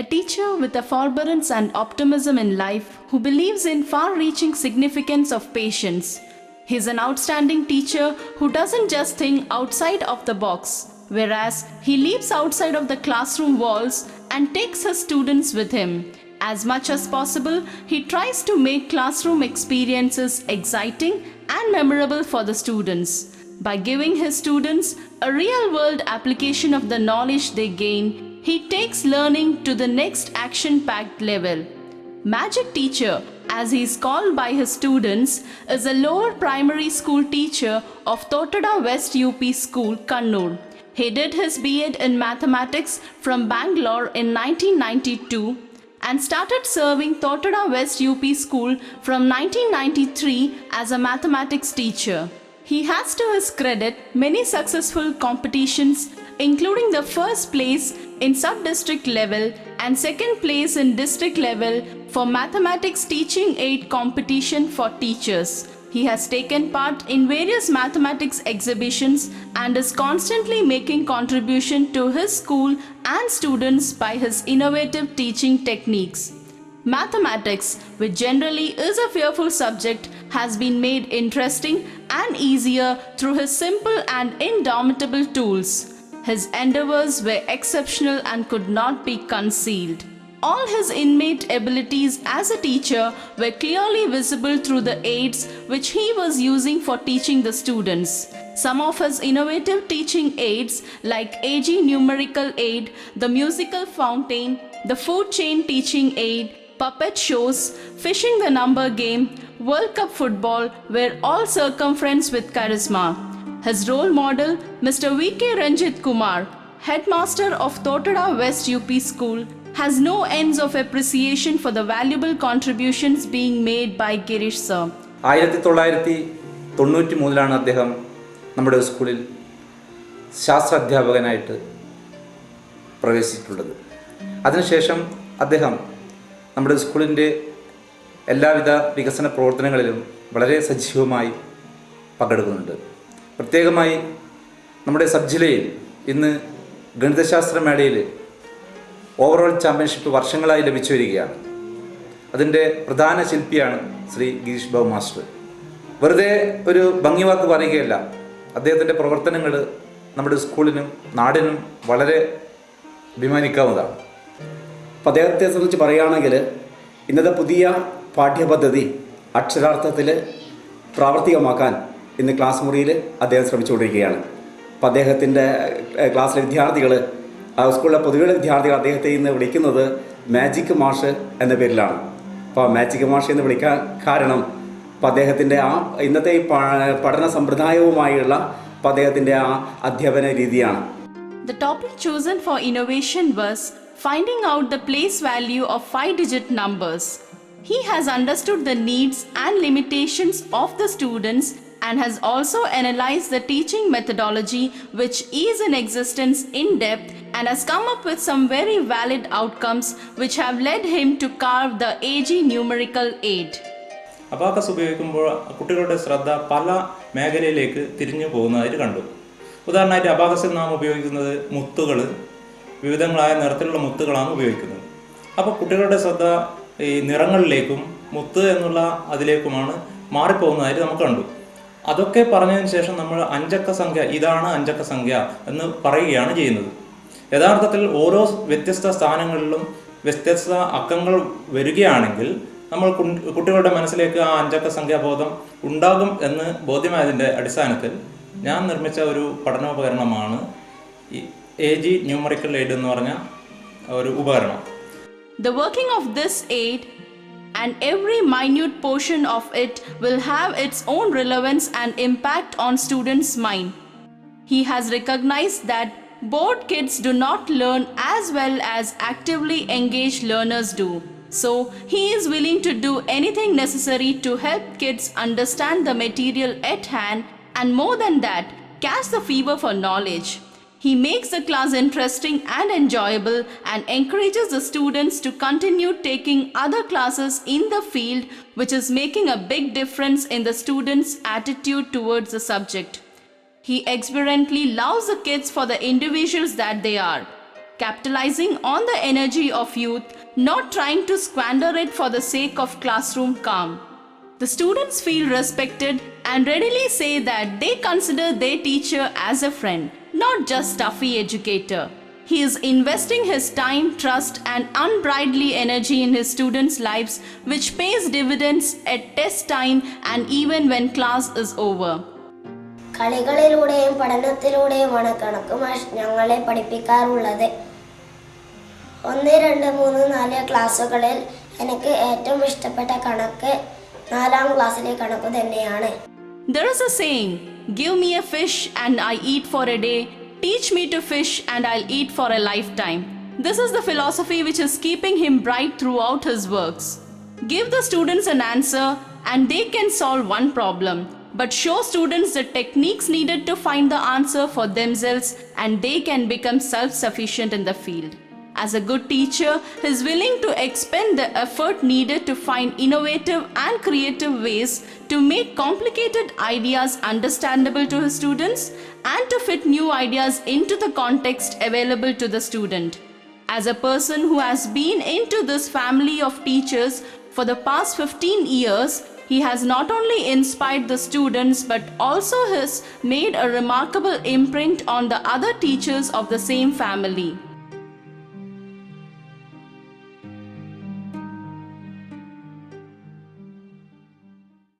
A teacher with a forbearance and optimism in life who believes in far reaching significance of patience. He's an outstanding teacher who doesn't just think outside of the box, whereas he leaps outside of the classroom walls and takes his students with him. As much as possible, he tries to make classroom experiences exciting and memorable for the students. By giving his students a real world application of the knowledge they gain, he takes learning to the next action packed level. Magic teacher, as he is called by his students, is a lower primary school teacher of Totada West UP School, Kannur. He did his B.Ed in mathematics from Bangalore in 1992 and started serving Totada West UP School from 1993 as a mathematics teacher. He has to his credit many successful competitions, including the first place in sub district level and second place in district level for mathematics teaching aid competition for teachers. He has taken part in various mathematics exhibitions and is constantly making contribution to his school and students by his innovative teaching techniques. Mathematics, which generally is a fearful subject, has been made interesting and easier through his simple and indomitable tools. His endeavors were exceptional and could not be concealed. All his innate abilities as a teacher were clearly visible through the aids which he was using for teaching the students. Some of his innovative teaching aids, like AG Numerical Aid, the Musical Fountain, the Food Chain Teaching Aid, puppet shows, fishing the number game, World Cup football were all circumference with charisma. His role model, Mr. V.K. Ranjit Kumar, headmaster of Totada West UP School, has no ends of appreciation for the valuable contributions being made by Girish sir. ആയിരത്തി തൊള്ളായിരത്തി തൊണ്ണൂറ്റി മൂന്നിലാണ് അദ്ദേഹം നമ്മുടെ സ്കൂളിൽ ശാസ്ത്ര അധ്യാപകനായിട്ട് പ്രവേശിച്ചിട്ടുള്ളത് അതിനുശേഷം അദ്ദേഹം നമ്മുടെ സ്കൂളിന്റെ എല്ലാവിധ വികസന പ്രവർത്തനങ്ങളിലും വളരെ സജീവമായി പങ്കെടുക്കുന്നുണ്ട് പ്രത്യേകമായി നമ്മുടെ സബ് ജില്ലയിൽ ഇന്ന് ഗണിതശാസ്ത്ര മേളയിൽ ഓവറോൾ ചാമ്പ്യൻഷിപ്പ് വർഷങ്ങളായി ലഭിച്ചു വരികയാണ്. അതിന്റെ പ്രധാന ശില്പിയാണ് ശ്രീ ഗിരീഷ് ബാബു മാസ്റ്റർ. വെറുതെ ഒരു ഭംഗി വാക്ക് പറയുകയല്ല. അദ്ദേഹത്തിന്റെ പ്രവർത്തനങ്ങൾ നമ്മുടെ സ്കൂളിനും നാടിനും വളരെ അഭിമാനിക്കാവുന്നതാണ്. അപ്പോൾ അദ്ദേഹത്തെ സംബന്ധിച്ച് പറയുകയാണെങ്കിൽ ഇന്നത്തെ പുതിയ പാഠ്യപദ്ധതി അക്ഷരാർത്ഥത്തിൽ പ്രാവർത്തികമാക്കാൻ ഇന്ന് ക്ലാസ് മുറിയിൽ അദ്ദേഹം ശ്രമിച്ചുകൊണ്ടിരിക്കുകയാണ്. അപ്പോൾ അദ്ദേഹത്തിന്റെ ക്ലാസ്സിലെ വിദ്യാർത്ഥികൾ സ്കൂളിലെ പൊതുവെ വിദ്യാർത്ഥികൾ അദ്ദേഹത്തെ ഇന്ന് വിളിക്കുന്നത് മാജിക് മാഷ് എന്ന പേരിലാണ്. അപ്പോൾ മാജിക് മാഷ് എന്ന് വിളിക്കാൻ കാരണം അപ്പോൾ അദ്ദേഹത്തിന്റെ ആ ഇന്നത്തെ ഈ പഠന സമ്പ്രദായവുമായുള്ള അപ്പോൾ അദ്ദേഹത്തിന്റെ ആ അധ്യാപന രീതിയാണ്. The topic chosen for innovation was finding out the place value of five digit numbers. He has understood the needs and limitations of the students and has also analyzed the teaching methodology which is in existence in depth and has come up with some very valid outcomes which have led him to carve the AG numerical aid. Abacus ഉപയോഗിക്കുമ്പോൾ കുട്ടികളുടെ ശ്രദ്ധ പല മേഖലയിലേക്ക് തിരിഞ്ഞു പോകുന്നതായിട്ട് കണ്ടു. ഉദാഹരണമായിട്ട് അബാക്കസിൽ നാം ഉപയോഗിക്കുന്നത് മുത്തുകൾ വിവിധങ്ങളായ നിറത്തിലുള്ള മുത്തുകളാണ് ഉപയോഗിക്കുന്നത്. അപ്പോൾ കുട്ടികളുടെ ശ്രദ്ധ ഈ നിറങ്ങളിലേക്കും മുത്ത് എന്നുള്ള അതിലേക്കുമാണ് മാറിപ്പോകുന്നതായിട്ട് നമുക്ക് കണ്ടു. അതൊക്കെ പറഞ്ഞതിന് ശേഷം നമ്മൾ അഞ്ചക്ക സംഖ്യ ഇതാണ് അഞ്ചക്ക സംഖ്യ എന്ന് പറയുകയാണ് ചെയ്യുന്നത്. യഥാർത്ഥത്തിൽ ഓരോ വ്യത്യസ്ത സ്ഥാനങ്ങളിലും വ്യത്യസ്ത അക്കങ്ങൾ വരികയാണെങ്കിൽ നമ്മൾ കുട്ടികളുടെ മനസ്സിലേക്ക് ആ അഞ്ചക്ക സംഖ്യാബോധം ഉണ്ടാകും എന്ന് ബോധ്യമായതിന്റെ അടിസ്ഥാനത്തിൽ ഞാൻ നിർമ്മിച്ച ഒരു പഠനോപകരണമാണ് എ ജി ന്യൂമറിക്കൽ എയ്ഡ് എന്ന് പറഞ്ഞ ഒരു ഉപകരണം. The working of this aid and every minute portion of it will have its own relevance and impact on students' mind. He has recognized that bored kids do not learn as well as actively engaged learners do. So, he is willing to do anything necessary to help kids understand the material at hand and more than that, catch the fever for knowledge. He makes the class interesting and enjoyable and encourages the students to continue taking other classes in the field, which is making a big difference in the students' attitude towards the subject. He exuberantly loves the kids for the individuals that they are. capitalizing on the energy of youth, not trying to squander it for the sake of classroom calm The students feel respected and readily say that they consider their teacher as a friend, not just stuffy educator. He is investing his time, trust, and unbridled energy in his students' lives, which pays dividends at test time and even when class is over. കളികളിലൂടെയും പഠനത്തിലൂടെയുമാണ് കണക്ക് മാഷ് ഞങ്ങളെ പഠിപ്പിക്കാറുള്ളത് ഒന്ന് രണ്ട് മൂന്ന് നാല് ക്ലാസ്സുകളിൽ എനിക്ക് ഏറ്റവും ഇഷ്ടപ്പെട്ട കണക്ക് നാലാം ക്ലാസ്സിലെ കണക്ക് തന്നെയാണ് There is a saying Give me a fish and I eat for a day, teach me to fish and I'll eat for a lifetime. This is the philosophy which is keeping him bright throughout his works. Give the students an answer and they can solve one problem, but show students the techniques needed to find the answer for themselves and they can become self sufficient in the field. As a good teacher, he is willing to expend the effort needed to find innovative and creative ways to make complicated ideas understandable to his students and to fit new ideas into the context available to the student. As a person who has been into this family of teachers for the past 15 years, he has not only inspired the students but also has made a remarkable imprint on the other teachers of the same family.